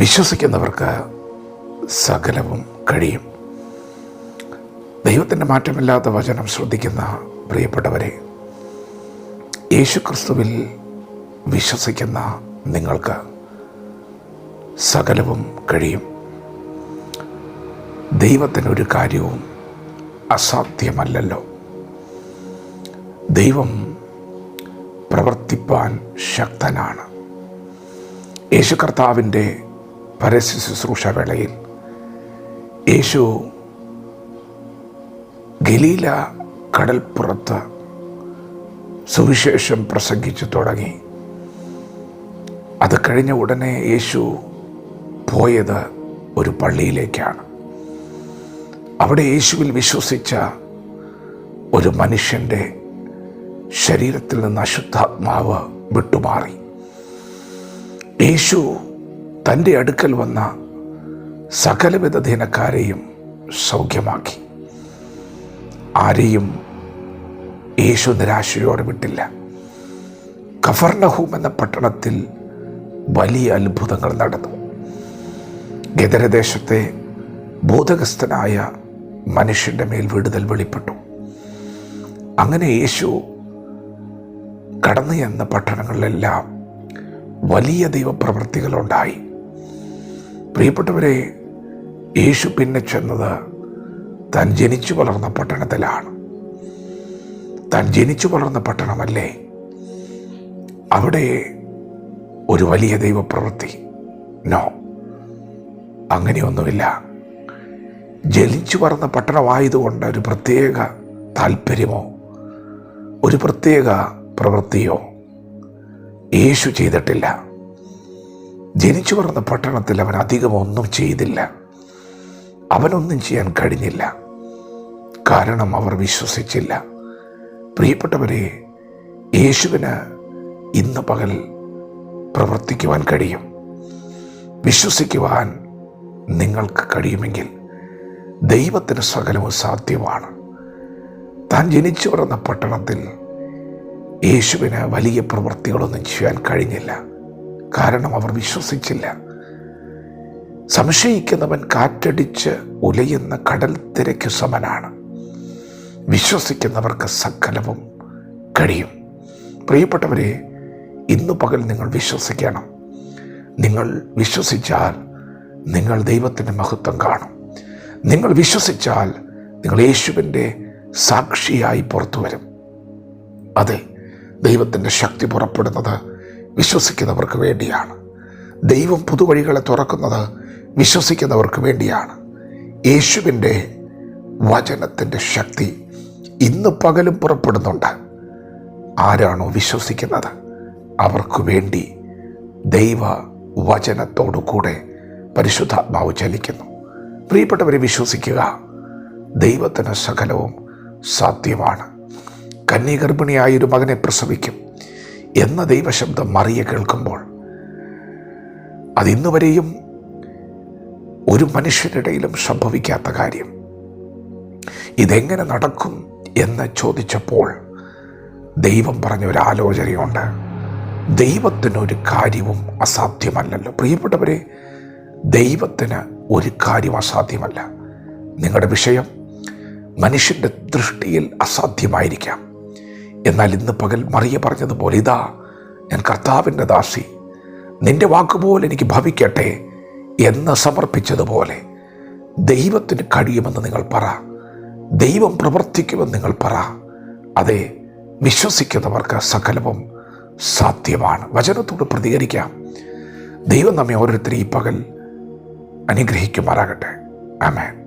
വിശ്വസിക്കുന്നവർക്ക് സകലവും കഴിയും. ദൈവത്തിന്റെ മാറ്റമില്ലാത്ത വചനം ശ്രദ്ധിക്കുന്ന പ്രിയപ്പെട്ടവരെ യേശുക്രിസ്തുവിൽ വിശ്വസിക്കുന്ന നിങ്ങൾക്ക് സകലവും കഴിയും. ദൈവത്തിനൊരു കാര്യവും അസാധ്യമല്ലല്ലോ. ദൈവം പ്രവർത്തിപ്പാൻ ശക്തനാണ്. യേശു കർത്താവിന്റെ പരസ്യ ശുശ്രൂഷ വേളയിൽ യേശു ഗലീല കടൽപ്പുറത്ത് സുവിശേഷം പ്രസംഗിച്ചു തുടങ്ങി. അത് കഴിഞ്ഞ ഉടനെ യേശു പോയത് ഒരു പള്ളിയിലേക്കാണ്. അവിടെ യേശുവിൽ വിശ്വസിച്ച ഒരു മനുഷ്യന്റെ ശരീരത്തിൽ നിന്ന് അശുദ്ധാത്മാവ് വിട്ടുമാറി. യേശു തന്റെ അടുക്കൽ വന്ന സകലവിധ ദിനക്കാരെയും സൗഖ്യമാക്കി. ആരെയും യേശു നിരാശയോടെ വിട്ടില്ല. കഫർണഹൂം എന്ന പട്ടണത്തിൽ വലിയ അത്ഭുതങ്ങൾ നടന്നു. ഗദരദേശത്തെ ബോധഗസ്ഥനായ മനുഷ്യന്റെ മേൽ വിടുതൽ വെളിപ്പെട്ടു. അങ്ങനെ യേശു കടന്നു ചെന്ന പട്ടണങ്ങളിലെല്ലാം വലിയ ദൈവപ്രവൃത്തികളുണ്ടായി പ്രിയപ്പെട്ടവരെ യേശു പിന്നെ ചെന്നത് താൻ ജനിച്ചു വളർന്ന പട്ടണത്തിലാണ്. താൻ ജനിച്ചു വളർന്ന പട്ടണമല്ലേ? അവിടെ ഒരു വലിയ ദൈവപ്രവൃത്തി. നോ അങ്ങനെയൊന്നുമില്ല. ജനിച്ചു വളർന്ന പട്ടണമായതുകൊണ്ട് ഒരു പ്രത്യേക താല്പര്യമോ ഒരു പ്രത്യേക പ്രവൃത്തിയോ യേശു ചെയ്തിട്ടില്ല. ജനിച്ചു വളർന്ന പട്ടണത്തിൽ അവൻ അധികം ഒന്നും ചെയ്തില്ല. അവനൊന്നും ചെയ്യാൻ കഴിഞ്ഞില്ല. കാരണം അവർ വിശ്വസിച്ചില്ല. പ്രിയപ്പെട്ടവരെ യേശുവിന് ഇന്ന് പകൽ പ്രവർത്തിക്കുവാൻ കഴിയും. വിശ്വസിക്കുവാൻ നിങ്ങൾക്ക് കഴിയുമെങ്കിൽ ദൈവത്തിന് സകലവും സാധ്യമാണ്. താൻ ജനിച്ചു വളർന്ന പട്ടണത്തിൽ യേശുവിന് വലിയ പ്രവൃത്തികളൊന്നും ചെയ്യാൻ കഴിഞ്ഞില്ല. കാരണം അവർ വിശ്വസിച്ചില്ല. സംശയിക്കുന്നവൻ കാറ്റടിച്ച് ഉലയുന്ന കടൽ തിരയ്ക്കു സമനാണ്. വിശ്വസിക്കുന്നവർക്ക് സകലവും കഴിയും. പ്രിയപ്പെട്ടവരെ ഇന്നു പകൽ നിങ്ങൾ വിശ്വസിക്കണം. നിങ്ങൾ വിശ്വസിച്ചാൽ നിങ്ങൾ ദൈവത്തിന്റെ മഹത്വം കാണും. നിങ്ങൾ വിശ്വസിച്ചാൽ നിങ്ങൾ യേശുവിന്റെ സാക്ഷിയായി പുറത്തു വരും. അതെ ദൈവത്തിന്റെ ശക്തി പുറപ്പെടുന്നത് വിശ്വസിക്കുന്നവർക്ക് വേണ്ടിയാണ്. ദൈവം പുതുവഴികളെ തുറക്കുന്നത് വിശ്വസിക്കുന്നവർക്ക് വേണ്ടിയാണ്. യേശുവിന്റെ വചനത്തിന്റെ ശക്തി ഇന്ന് പകലും പുറപ്പെടുന്നുണ്ട്. ആരാണോ വിശ്വസിക്കുന്നത്? അവർക്ക് വേണ്ടി ദൈവ വചനത്തോടു കൂടെ പരിശുദ്ധാത്മാവ് ചലിക്കുന്നു പ്രിയപ്പെട്ടവരെ വിശ്വസിക്കുക. ദൈവത്തിന് സകലവും സാധ്യമാണ്. കന്യഗർഭിണിയായൊരു മകനെ പ്രസവിക്കും. എന്ന ദൈവശബ്ദം മറിയ കേൾക്കുമ്പോൾ അതിന്നുവരെയും ഒരു മനുഷ്യരിടയിലും സംഭവിക്കാത്ത കാര്യം. ഇതെങ്ങനെ നടക്കും എന്ന് ചോദിച്ചപ്പോൾ ദൈവം പറഞ്ഞ ഒരു ആലോചനയുണ്ട് ദൈവത്തിനൊരു കാര്യവും അസാധ്യമല്ലല്ലോ. പ്രിയപ്പെട്ടവരെ ദൈവത്തിന് ഒരു കാര്യം അസാധ്യമല്ല. നിങ്ങളുടെ വിഷയം മനുഷ്യന്റെ ദൃഷ്ടിയിൽ അസാധ്യമായിരിക്കാം. എന്നാൽ ഇന്ന് പകൽ മറിയ പറഞ്ഞതുപോലെ ഇതാ ഞാൻ കർത്താവിന്റെ ദാസി. നിന്റെ വാക്കുപോലെ എനിക്ക് ഭവിക്കട്ടെ എന്ന് സമർപ്പിച്ചതുപോലെ ദൈവത്തിന് കഴിയുമെന്ന് നിങ്ങൾ പറ. ദൈവം പ്രവർത്തിക്കുമെന്ന് നിങ്ങൾ പറ. അതെ വിശ്വസിക്കുന്നവർക്ക് സകലവും സാധ്യമാണ്. വചനത്തോട് പ്രതികരിക്കാം. ദൈവം നമ്മെ ഓരോരുത്തരും ഈ പകൽ അനുഗ്രഹിക്കുമാറാകട്ടെ. ആമേൻ.